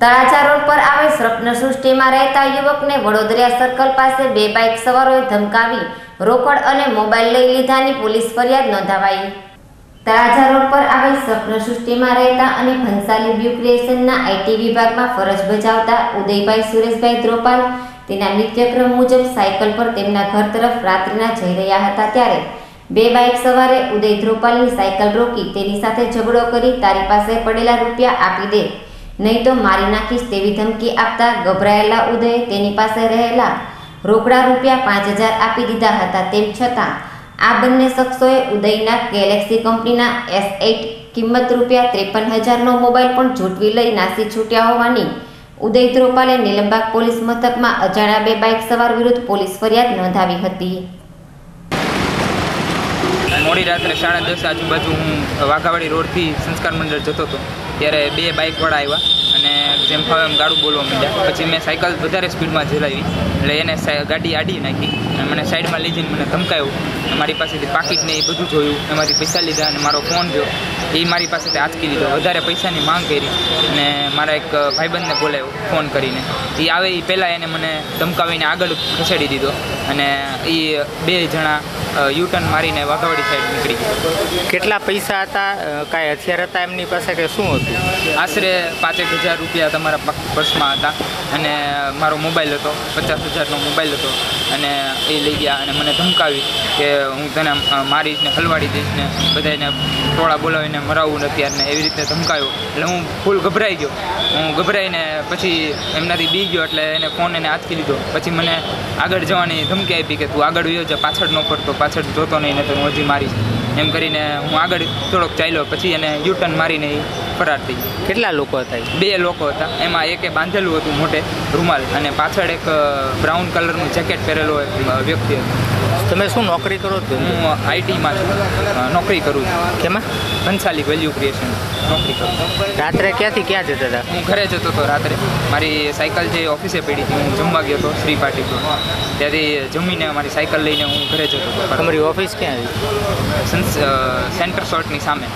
Talaja road પર આવેલ સ્વપ્ન સૃષ્ટિમાં રહેતા યુવકને વડોદરા સર્કલ પાસે બે બાઇક સવારોએ ધમકાવી, રોકડ અને મોબાઈલ લઈ લીધાની પોલીસ ફરિયાદ નોંધાવાઈ. તળાજા રોડ પર આવેલ સ્વપ્ન સૃષ્ટિમાં રહેતા અને ભંસાલી બ્યુ ક્રિએશનના આઈટી વિભાગમાં ફરજ બજાવતા ઉદયભાઈ સુરેશભાઈ ધ્રોપાલ તેના નિત્યક્રમ મુજબ સાયકલ પર તેમના ઘર તરફ રાત્રિના જઈ રહ્યા હતા ત્યારે બે બાઇક સવારે ઉદય ધ્રોપાલની સાયકલ રોકી તેની સાથે ઝઘડો કરી તારી પાસે પડેલા રૂપિયા આપી દે. નહીં તો મારી નાખીશ તેવી ધમકી આપતા ગભરાયેલા ઉદયે તેની પાસે રહેલા રોકડા રૂપિયા પાંચ હજાર આપી દીધા હતા. તેમ છતાં, આ બંને શખ્સોએ ઉદયના ગેલેક્સી કંપનીના એસ એઇટ કિંમત રૂપિયા ત્રેપન હજારનો મોબાઈલ પણ ઝૂંટવી લઈ નાસી છૂટ્યા હોવાની ઉદય ધ્રોપાલે નીલમબાગ પોલીસ મથકમાં અજાણ્યા બે બાઇક સવાર વિરુદ્ધ પોલીસ ફરિયાદ નોંધાવી હતી. મોડી રાત્રે સાડા દસ આજુબાજુ હું વાઘાવાડી રોડથી સંસ્કાર મંડળ જતો હતો, ત્યારે બે બાઇકવાળા આવ્યા અને જેમ ફાવે એમ ગાડું બોલવા માંડ્યા. પછી મેં સાયકલ વધારે સ્પીડમાં ચલાવી, એટલે એને ગાડી આડી નાખી અને મને સાઈડમાં લઈ જઈને મને ધમકાયું. મારી પાસેથી પાકીટ ને એ બધું જોયું એમાંથી પૈસા લીધા અને મારો ફોન જો એ મારી પાસેથી આંચકી લીધો વધારે પૈસાની માંગ કરી અને મારા એક ભાઈબંધને બોલાવ્યો ફોન કરીને. એ આવે એ પહેલાં એને મને ધમકાવીને આગળ ખસેડી દીધો અને એ બે જણા યુટર્ન મારીને વાઘાવાડી સાઈડ નીકળી કેટલા પૈસા હતા? કાંઈ હથિયાર હતા એમની પાસે કે શું હતું? આશરે પાંચેક હજાર રૂપિયા તમારા પર્સમાં હતા. અને મારો મોબાઈલ હતો. પચાસ હજારનો મોબાઈલ હતો. અને એ લઈ ગયા અને મને ધમકાવી કે હું તને મારીશ ને હલવાડી દઈશ ને બધાને ટોળા બોલાવીને મરાવું નથી ને એવી રીતે ધમકાયો. એટલે હું ફૂલ ગભરાઈ ગયો. હું ગભરાઈને પછી એમનાથી બી ગયો એટલે એને ફોન એને આંચકી લીધો. પછી મને આગળ જવાની ધમકી આપી કે તું આગળ વયો જા, પાછળ ન પડતો પાછળ જોતો નહીં ને તો હું હજી મારીશ એમ કરીને હું આગળ થોડોક ચાલ્યો પછી એને યુટર્ન મારીને ફરાર થઈ ગયો કેટલા લોકો હતા બે લોકો હતા. એમાં એકે બાંધેલું હતું મોટે રૂમાલ અને પાછળ એક બ્રાઉન કલરનું જેકેટ પહેરેલો એક વ્યક્તિ હતો. તમે શું નોકરી કરો છો? હું આઈટીમાં છું. નોકરી કરું છું. કેમાં? ભંસાલી વેલ્યુ ક્રિએશન નોકરી કરું રાત્રે ક્યાંથી ક્યાં જતા હતા? હું ઘરે જતો હતો રાત્રે. મારી સાયકલ જે ઓફિસે પડી હતી હું જમવા ગયો હતો શ્રી પાટી પર. ત્યાંથી જમીને મારી સાયકલ લઈને હું ઘરે જતો હતો. તમારી ઓફિસ ક્યાં આવી સેન્ટર શોર્ટની સામે.